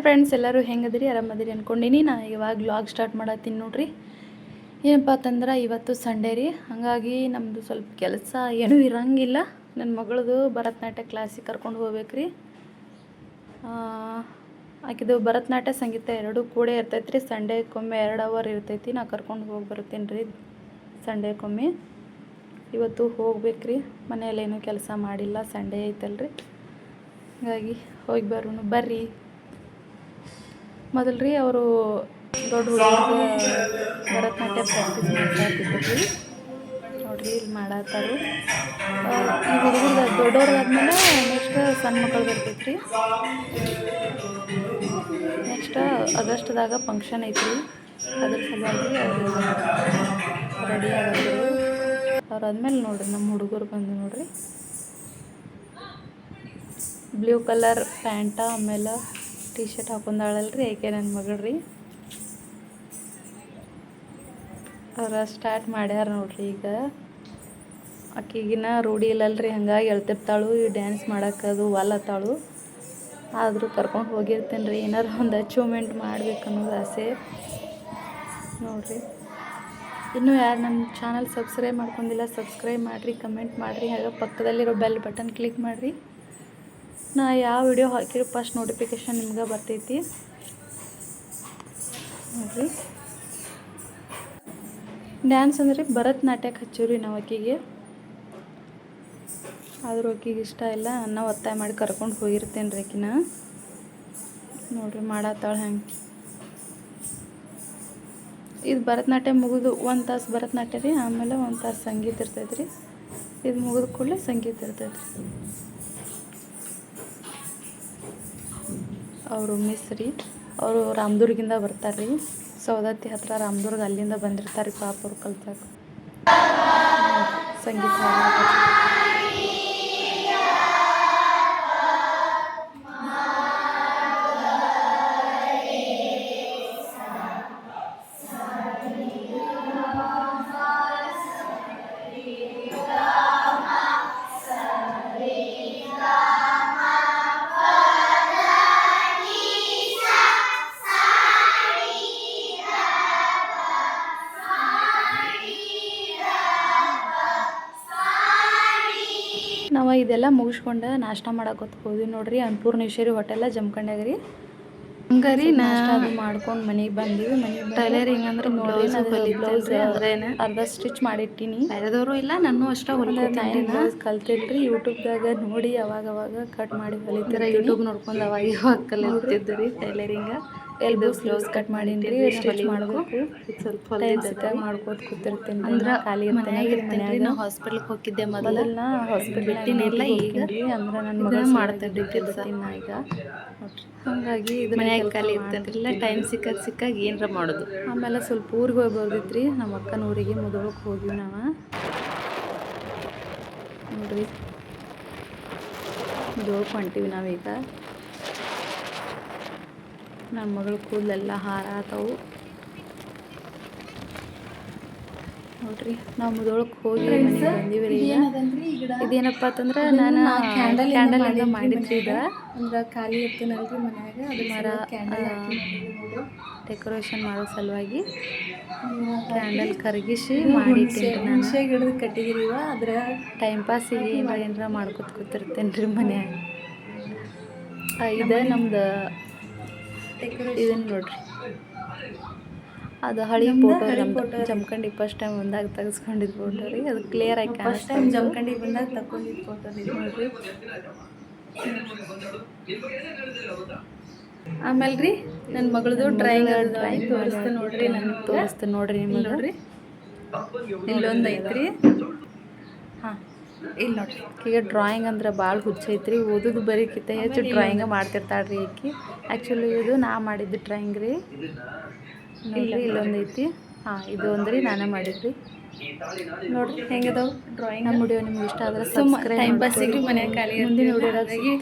Hi friends ಎಲ್ಲರೂ ಹೆಂಗದಿರಿ? ಆರಾಮದಿರಿ ಅಂದ್ಕೊಂಡಿನಿ ನಾನು ಇವಾಗ ವ್ಲಾಗ್ ಸ್ಟಾರ್ಟ್ ಮಾಡತ್ತೀನಿ ನೋಡ್ರಿ. ಏನಪ್ಪ ಅಂತಂದ್ರೆ ಇವತ್ತು ಸಂಡೇ ರೀ. ಹಾಗಾಗಿ ನಮ್ಮದು ಸ್ವಲ್ಪ ಕೆಲಸ ಏನೂ ಇರಂಗಿಲ್ಲ. ನನ್ನ ಮಗಳದು ಭರತನಾಟ್ಯ ಕ್ಲಾಸಿಗೆ ಕರ್ಕೊಂಡು ಹೋಗ್ಬೇಕು ರೀ ಆಕಿದು ಭರತನಾಟ್ಯ, ಸಂಗೀತ ಎರಡೂ ಕೂಡ ಇರ್ತೈತೆ ರೀ ಸಂಡೇಕೊಮ್ಮೆ ಎರಡು ಅವರ್ ಇರ್ತೈತಿ. ನಾ ಕರ್ಕೊಂಡು ಹೋಗಿ ಬರ್ತೀನಿ ರೀ ಸಂಡೇಕೊಮ್ಮೆ ಇವತ್ತು ಹೋಗ್ಬೇಕ್ರಿ. ಮನೆಯಲ್ಲೇನು ಕೆಲಸ ಮಾಡಿಲ್ಲ. ಸಂಡೇ ಐತಲ್ರಿ. ಹಾಗಾಗಿ ಹೋಗಿ ಬರೋಣ. ಬರ್ರಿ. ಮೊದಲು ರೀ ಅವರು ದೊಡ್ಡ ಹುಡುಗರಿಗೆ ಭರತನಾಟ್ಯ ಪ್ರಾಕ್ಟೀಸ್ ಮಾಡ್ತಾ ಇರ್ತಿದ್ರು ರೀ ನೋಡ್ರಿ ಇಲ್ಲಿ ಮಾಡತ್ತಾರು ಈ ಹುಡುಗರು ದೊಡ್ಡವ್ರಾದ್ಮೇಲೆ ನೆಕ್ಸ್ಟ್ ಸಣ್ಣ ಮಕ್ಕಳು ಬರ್ತೈತ್ರಿ. ನೆಕ್ಸ್ಟ್ ಆಗಸ್ಟ್ದಾಗ ಫಂಕ್ಷನ್ ಐತ್ರಿ. ಅದ್ರ ಸಲುವಾಗಿ ಅವರು ರೆಡಿ ಆಗೋದು ಅವ್ರಾದ್ಮೇಲೆ ನೋಡ್ರಿ ನಮ್ಮ ಹುಡುಗರು ಬಂದು ನೋಡ್ರಿ. ಬ್ಲೂ ಕಲರ್ ಪ್ಯಾಂಟ ಆಮೇಲೆ ಟೀ ಶರ್ಟ್ ಹಾಕೊಂಡಾಳಲ್ರಿ ಏಕೆ ನನ್ನ ಮಗಳು ರೀ ಅವ್ರ ಸ್ಟಾರ್ಟ್ ಮಾಡ್ಯಾರ ನೋಡ್ರಿ ಈಗ. ಆಕಿಗಿನ ರೂಢಿ ಇಲ್ಲಲ್ರಿ, ಹಂಗಾಗಿ ಹೇಳ್ತಿರ್ತಾಳು ಈ ಡ್ಯಾನ್ಸ್ ಮಾಡೋಕ್ಕದು ಅದು ವಾಲತ್ತಾಳು ಆದರೂ ಕರ್ಕೊಂಡು ಹೋಗಿರ್ತೀನಿ ರೀ ಏನಾರು ಒಂದು ಅಚೀವ್ಮೆಂಟ್ ಮಾಡ್ಬೇಕು ಅನ್ನೋದು ಆಸೆ. ನೋಡಿರಿ. ಇನ್ನೂ ಯಾರು ನಮ್ಮ ಚಾನಲ್ ಸಬ್ಸ್ಕ್ರೈಬ್ ಮಾಡ್ಕೊಂಡಿಲ್ಲ ಸಬ್ಸ್ಕ್ರೈಬ್ ಮಾಡಿರಿ ಕಮೆಂಟ್ ಮಾಡಿರಿ, ಹಾಗೆ ಪಕ್ಕದಲ್ಲಿರೋ ಬೆಲ್ ಬಟನ್ ಕ್ಲಿಕ್ ಮಾಡಿರಿ. ನಾ ಯಾವ ವಿಡಿಯೋ ಹಾಕಿರೋ ಫಸ್ಟ್ ನೋಟಿಫಿಕೇಶನ್ ನಿಮ್ಗೆ ಬರ್ತೈತಿ. ನೋಡಿರಿ. ಡ್ಯಾನ್ಸ್ ಅಂದ್ರೆ ಭರತನಾಟ್ಯಕ್ಕೆ ಹಚ್ಚೀವ್ರಿ ನಾವು ಆಕಿಗೆ. ಆದ್ರೂ ಆಕಿಗೆ ಇಷ್ಟ ಇಲ್ಲ ನಾವು ಒತ್ತಾಯ ಮಾಡಿ ಕರ್ಕೊಂಡು ಹೋಗಿರ್ತೇನೆ ರೀ ಆಕಿನ. ನೋಡಿರಿ ಮಾಡತ್ತಾಳ ಹೆಂಗೆ ಇದು ಭರತನಾಟ್ಯ ಮುಗಿದು ಒಂದು ತಾಸು ಭರತನಾಟ್ಯ ರೀ, ಆಮೇಲೆ ಒಂದು ತಾಸು ಸಂಗೀತ ಇರ್ತೈತೆ ರೀ ಇದು ಮುಗಿದ ಕೂಡಲೇ ಸಂಗೀತ ಇರ್ತೈತೆ ರೀ ಅವರು ಮಿಸ್ ರೀ. ಅವರು ರಾಮದುರ್ಗಿಂದ ಬರ್ತಾರೆ ರೀ. ಸೌದತ್ತಿ ಹತ್ರ ರಾಮದುರ್ಗ ಅಲ್ಲಿಂದ ಬಂದಿರ್ತಾರೆ ರೀ ಪಾಪ ಅವ್ರು ಕಲ್ತಾಕ ಸಂಗೀತ ನಾವು ಇದೆಲ್ಲ ಮುಗಿಸ್ಕೊಂಡು ನಾಷ್ಟ ಮಾಡಕ್ಕೆ ಹೋದ್ವಿ ನೋಡ್ರಿ. ಅನ್ನಪೂರ್ಣೇಶ್ವರಿ ಹೋಟೆಲ ಜಮ್ಕಂಡ್ಯಾಗ ರೀ ಹಂಗಾರಿ ನಾಷ್ಟ ಅದು ಮಾಡ್ಕೊಂಡು ಮನೆಗೆ ಬಂದೀವಿ. ಮನೆ ಟೈಲರಿಂಗ್ ಅಂದ್ರೆ ನೋಡ್ರಿ ಬ್ಲೌಸ್ ಅರ್ಧ ಸ್ಟಿಚ್ ಮಾಡಿಟ್ಟಿನಿ. ಬೇರೆದವರು ಇಲ್ಲ ನಾನು ಅಷ್ಟ ಹೊಲ್ಕೊತೀನಿ ಬ್ಲೌಸ್ ಕಲ್ತಿಲ್ರಿ ಯೂಟ್ಯೂಬ್ದಾಗ ನೋಡಿ ಅವಾಗ ಅವಾಗ ಕಟ್ ಮಾಡಿ ಹೊಲಿತೀರ ಯೂಟ್ಯೂಬ್ ನೋಡ್ಕೊಂಡು ಅವಾಗ ಇವಾಗ ಕಲಿತಿದ್ದು ರೀ ಟೈಲರಿಂಗ ಎಲ್ ಸ್ಲೋಸ್ ಕಟ್ ಮಾಡೀನಿ ಸ್ಟಿಚ್ ಮಾಡಬೇಕು. ಸ್ವಲ್ಪ ಟೈಮ್ ಸಿಕ್ಕಾಗ ಮಾಡ್ಕೋತ ಕೂತಿರ್ತೀನಿ ಅಂದ್ರೆ ಖಾಲಿ ಮನ್ಯಾಗ ಇರ್ತೇನೆ ನಾ ಹಾಸ್ಪಿಟ್ಲ್ಗೆ ಹೋಗಿದ್ದೆ ಮೊದಲೆಲ್ಲ ಹಾಸ್ಪಿಟ್ಲ್ ಬಿಟ್ಟಿನಿಲ್ಲ ಈಗ. ಅಂದ್ರೆ ನನ್ನ ಮಗ ಮಾಡ್ತಿದ್ದೆ ಕೆಲ್ಸ. ನಾ ಈಗ. ಹಾಗಾಗಿ ಇದು ಮನೆಯಾಗ ಖಾಲಿ ಇರ್ತೇನಿಲ್ಲ ಟೈಮ್ ಸಿಕ್ಕಾಗ ಸಿಕ್ಕಾಗ ಏನರ ಮಾಡೋದು. ಆಮೇಲೆ ಸ್ವಲ್ಪ ಊರಿಗೆ ಹೋಗಿ ರೀ ನಮ್ಮ ಅಕ್ಕನ ಊರಿಗೆ ಮುದೋಳಕ್ಕೆ ಹೋಗಿವಿ ನಾವು. ನೋಡ್ರಿ. ಮುದೋಳಕ್ಕೆ ಹೊಂಟೀವಿ ನಾವೀಗ. ನನ್ನ ಮಗಳ ಕೂದಲೆಲ್ಲ ಹಾರ ಆತವು ನೋಡ್ರಿ ನಾವು ಮುದೋಳಕ್ಕೆ ಹೋಗಿ ಮನೆಗೆ ಬಂದೀವಿ ಇದೇನಪ್ಪ ಅಂತಂದ್ರೆ ನಾನು ಕ್ಯಾಂಡಲ್ ಕ್ಯಾಂಡಲ್ ಎಲ್ಲ ಮಾಡಿದ್ರಿ ಇದು ಅಂದ್ರೆ ಖಾಲಿ ಇರ್ತೀನಲ್ರಿ ಮನ್ಯಾಗ. ಅದು ಮರ ಡೆಕೋರೇಷನ್ ಮಾಡೋ ಸಲುವಾಗಿ ಕ್ಯಾಂಡಲ್ ಕರಗಿಸಿ ಮಾಡಿಟ್ಟಿನಿ ನಾನು. ಗಿಡದ ಕಟ್ಟಿಗಿರಿವ ಅದ್ರ ಟೈಮ್ ಪಾಸಿಗೆ ಏನಾರ ಏನಾರ ಮಾಡ್ಕೊತ ಕೂತಿರ್ತೇನೆ ರೀ ಮನ್ಯಾಗ ಇದು ನಮ್ದು ಇದನ್ನ ನೋಡ್ರಿ. ಅದು ಹಳಿ ಫೋಟೋ ನಮ್ದು ಜಮ್ಕಂಡಿ ಫಸ್ಟ್ ಟೈಮ್ ಬಂದಾಗ ತೆಗೆಸ್ಕೊಂಡಿದ್ದು ಫೋಟೋ ರೀ. ಅದು ಕ್ಲಿಯರ್ ಆಗಿ ಫಸ್ಟ್ ಟೈಮ್ ಜಮ್ಕಂಡಿ ಬಂದಾಗ ತಕೊಂಡಿದ್ದು ಫೋಟೋ ನೋಡ್ರಿ. ಆಮೇಲೆ ರೀ ನನ್ನ ಮಗಳದು ಡ್ರಾಯಿಂಗ್ ಡ್ರಾಯಿಂಗ್ ತೋರಿಸ್ತೆ ನೋಡ್ರಿ. ನನಗೆ ತೋರಿಸ್ತೀನಿ ನೋಡ್ರಿ ನಿಮ್ಮ ನೋಡ್ರಿ. ಇಲ್ಲೊಂದು ಐತ್ರಿ. ಇಲ್ಲಿ ನೋಡ್ರಿ ಈಗ ಡ್ರಾಯಿಂಗ್ ಅಂದ್ರೆ ಭಾಳ ಹುಚ್ಚೈತ್ರಿ ಓದೋದು ಬರೀಕಿಂತ ಹೆಚ್ಚು ಡ್ರಾಯಿಂಗ ಮಾಡ್ತಿರ್ತಾಳ್ರಿ ಈಕಿ. ಆ್ಯಕ್ಚುಲಿ ಇದು ನಾ ಮಾಡಿದ್ದು ಡ್ರಾಯಿಂಗ್ ರೀ. ನೋಡ್ರಿ ಇಲ್ಲೊಂದು ಐತಿ. ಹಾಂ ಇದು ಒಂದ್ರಿ ನಾನೇ ಮಾಡಿದ್ರಿ ನೋಡ್ರಿ ಹೆಂಗದವು ಡ್ರಾಯಿಂಗ್ ನಮ್ಮ ವಿಡಿಯೋ ನಿಮ್ಗೆ ಇಷ್ಟ ಆದ್ರೆ ಸಬ್ಸ್ಕ್ರೈಬ್ ಟೈಮ್ ಪಾಸಿಗೆ ಮನ್ಯಾಗ ಖಾಲಿ ಮುಂದಿನ ವಿಡಿಯೋದಾಗ ಹಾಗಾಗಿ